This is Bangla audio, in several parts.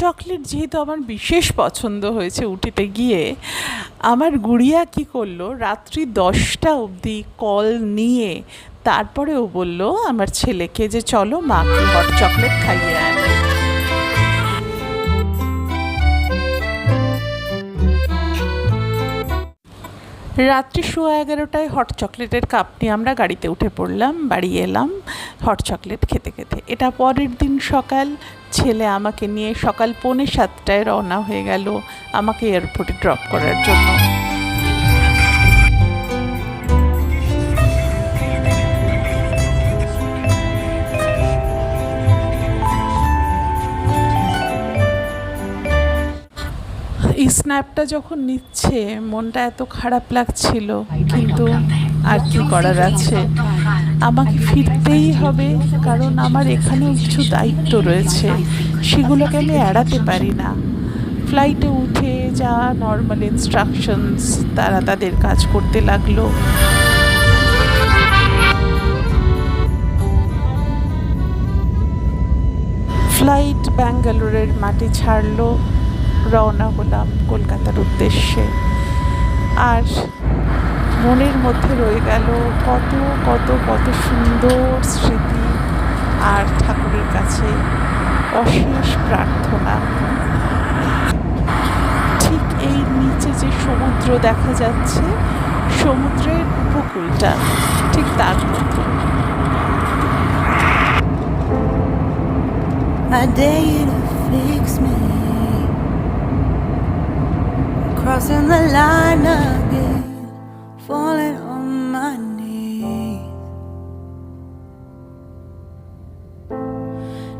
চকলেট যেহেতু আমার বিশেষ পছন্দ হয়েছে উটিতে গিয়ে, আমার গুড়িয়া কি করল? রাত্রি দশটা অবধি কল নিয়ে তারপরে ও বলল, আমার ছেলেকে যে চলো, মাকে হট চকলেট খাইয়ে রাত্রি সোয়া এগারোটায় হট চকলেটের কাপ নিয়ে আমরা গাড়িতে উঠে পড়লাম, বাড়ি এলাম, হট চকলেট খেতে খেতে। এটা পরের দিন সকাল ছেলে আমাকে নিয়ে সকাল পৌনে সাতটায় রওনা হয়ে গেল আমাকে এয়ারপোর্টে ড্রপ করার জন্য। এই স্ন্যাপটা যখন নিচ্ছে, মনটা এত খারাপ লাগছিল, কিন্তু আর কি করার আছে? আমাকে ফিরতেই হবে, কারণ আমার এখানেও কিছু দায়িত্ব রয়েছে। সেগুলোকে আমি এড়াতে পারি না। ফ্লাইটে উঠে যা নর্মাল ইনস্ট্রাকশনস তারা তাদের কাজ করতে লাগল। ফ্লাইট ব্যাঙ্গালোরের মাটি ছাড়লো, রওনা হলাম কলকাতার উদ্দেশ্যে। আর মনের মধ্যে রয়ে গেল কত কত কত সুন্দর স্মৃতি আর ঠাকুরের কাছে অশেষ প্রার্থনা ঠিক এই নিচে যে সমুদ্র দেখা যাচ্ছে সমুদ্রের উপকূলটা ঠিক তার মতো I dare me. Crossing the line again,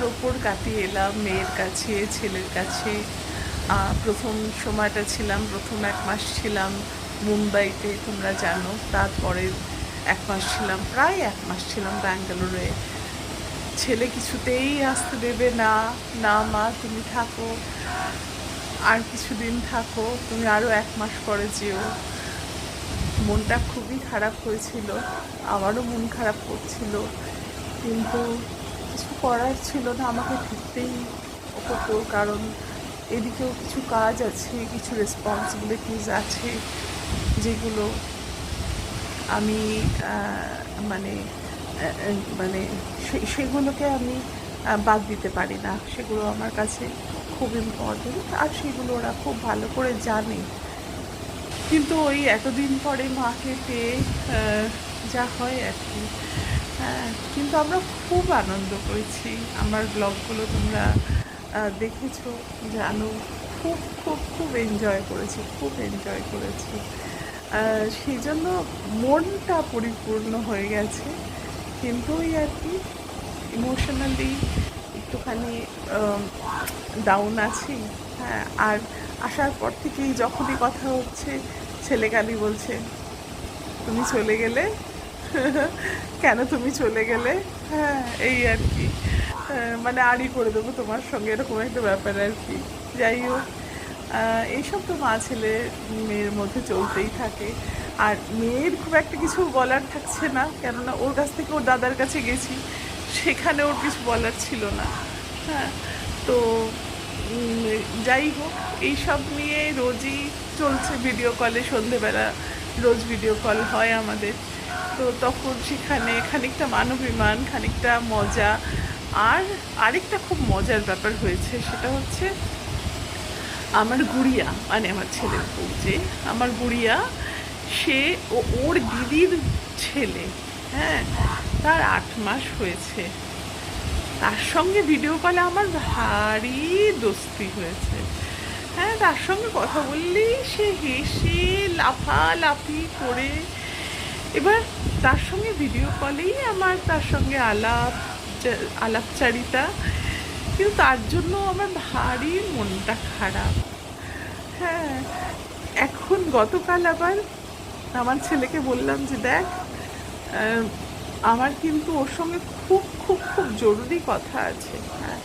me. ওপর কাটিয়ে এলাম, মেয়ের কাছে, ছেলের কাছে। প্রথম সময়টা ছিলাম, প্রথম এক মাস ছিলাম মুম্বাইতে, তোমরা জানো। তারপরে এক মাস ছিলাম, প্রায় এক মাস ছিলাম ব্যাঙ্গালোরে। ছেলে কিছুতেই আসতে দেবে না না মা, তুমি থাকো। আর কিছুদিন থাকো, তুমি আরও এক মাস পরে যেও। মনটা খুবই খারাপ হয়েছিল আমারও মন খারাপ করছিল। কিন্তু কিছু করার ছিল না, আমাকে ফিরতেই হতো কারণ এদিকেও কিছু কাজ আছে, কিছু রেসপন্সিবিলিটিস আছে, যেগুলো আমি মানে মানে সেগুলোকে আমি বাদ দিতে পারি না। সেগুলো আমার কাছে খুব ইম্পর্টেন্ট আর সেগুলো ওরা খুব ভালো করে জানে। কিন্তু ওই এতদিন পরে মাকে পেয়ে যা হয় আর কি। কিন্তু আমরা খুব আনন্দ করেছি। আমার ব্লগগুলো তোমরা দেখেছ, জানো। খুব খুব খুব এনজয় করেছি, খুব এনজয় করেছি। সেই জন্য মনটা পরিপূর্ণ হয়ে গেছে। কিন্তু ওই আর কি ইমোশনালি একটুখানি ডাউন আছি। হ্যাঁ আর আসার পর থেকেই যখনই কথা হচ্ছে, ছেলে গালি বলছে, তুমি চলে গেলে কেন তুমি চলে গেলে? হ্যাঁ এই আর কি। মানে আড়ি করে দেবো তোমার সঙ্গে, এরকম একটা ব্যাপার আর কি। যাই হোক এইসব তো মা ছেলে মেয়ের মধ্যে চলতেই থাকে। আর মেয়ের খুব একটা কিছু বলার থাকছে না, কেননা ওর কাছ থেকে ওর দাদার কাছে গেছি, সেখানে ওর কিছু বলার ছিল না। হ্যাঁ তো যাই হোক, এইসব নিয়ে রোজই চলছে ভিডিও কলে, সন্ধেবেলা রোজ ভিডিও কল হয় আমাদের। তো তখন সেখানে খানিকটা মানবিমান, খানিকটা মজা। আর আরেকটা খুব মজার ব্যাপার হয়েছে, সেটা হচ্ছে আমার গুড়িয়া মানে আমার ছেলের যে, আমার গুড়িয়া, সে ও- ওর দিদির ছেলে হ্যাঁ তার আট মাস হয়েছে। তার সঙ্গে ভিডিও কলে আমার ভারী দোস্তি হয়েছে। হ্যাঁ তার সঙ্গে কথা বললেই সে হেসে, লাফালাফি করে। এবার তার সঙ্গে ভিডিও কলেই আমার তার সঙ্গে আলাপ আলাপচারিতা। কিন্তু তার জন্য আমার ভারী মনটা খারাপ। হ্যাঁ এখন গতকাল আবার আমার ছেলেকে বললাম যে, দেখ আমার কিন্তু ওর সঙ্গে খুব খুব খুব জরুরি কথা আছে। হ্যাঁ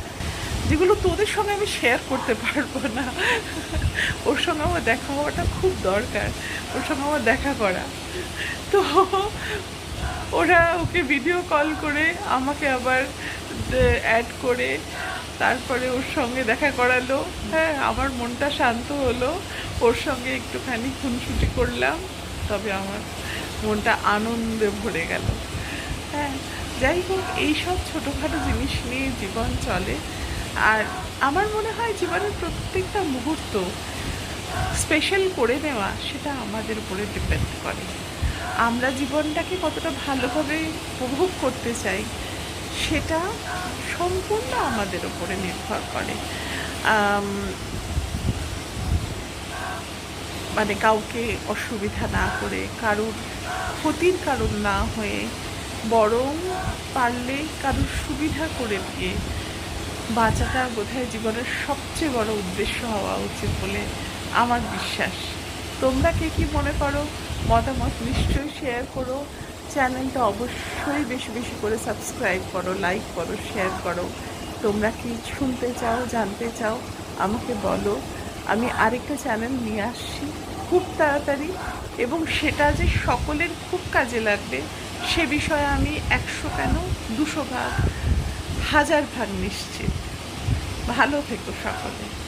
যেগুলো তোদের সঙ্গে আমি শেয়ার করতে পারব না। ওর সঙ্গে আমার দেখা হওয়াটা খুব দরকার। ওর সঙ্গে আমার দেখা করা। তো ওরা ওকে ভিডিও কল করে আমাকে আবার অ্যাড করে তারপরে ওর সঙ্গে দেখা করালো। হ্যাঁ আমার মনটা শান্ত হলো। ওর সঙ্গে একটুখানি খুনসুটি করলাম। তবে আমার মনটা আনন্দে ভরে গেল। হ্যাঁ যাই হোক এইসব ছোটোখাটো জিনিস নিয়ে জীবন চলে। আর আমার মনে হয় জীবনের প্রত্যেকটা মুহূর্ত স্পেশাল করে নেওয়া, সেটা আমাদের উপরে ডিপেন্ড করে। আমরা জীবনটাকে কতটা ভালোভাবে উপভোগ করতে চাই, সেটা সম্পূর্ণ আমাদের ওপরে নির্ভর করে। মানে কাউকে অসুবিধা না করে, কারুর ক্ষতির কারণ না হয়ে, বরং পারলে কারুর সুবিধা করে দিয়ে বাঁচাটা বোধহয় জীবনের সবচেয়ে বড় উদ্দেশ্য হওয়া উচিত বলে আমার বিশ্বাস। তোমরা কে কি মনে করো? মতামত নিশ্চয়ই শেয়ার করো। চ্যানেলটা অবশ্যই বেশি বেশি করে সাবস্ক্রাইব করো লাইক করো শেয়ার করো। তোমরা কি শুনতে চাও, জানতে চাও, আমাকে বলো। আমি আরেকটা চ্যানেল নিয়ে আসছি, খুব তাড়াতাড়ি। এবং সেটা যে সকলের খুব কাজে লাগবে, সে বিষয়ে আমি একশো কেন দুশো ভাগ, হাজার ভাগ নিশ্চিত। ভালো থেকো সকলে।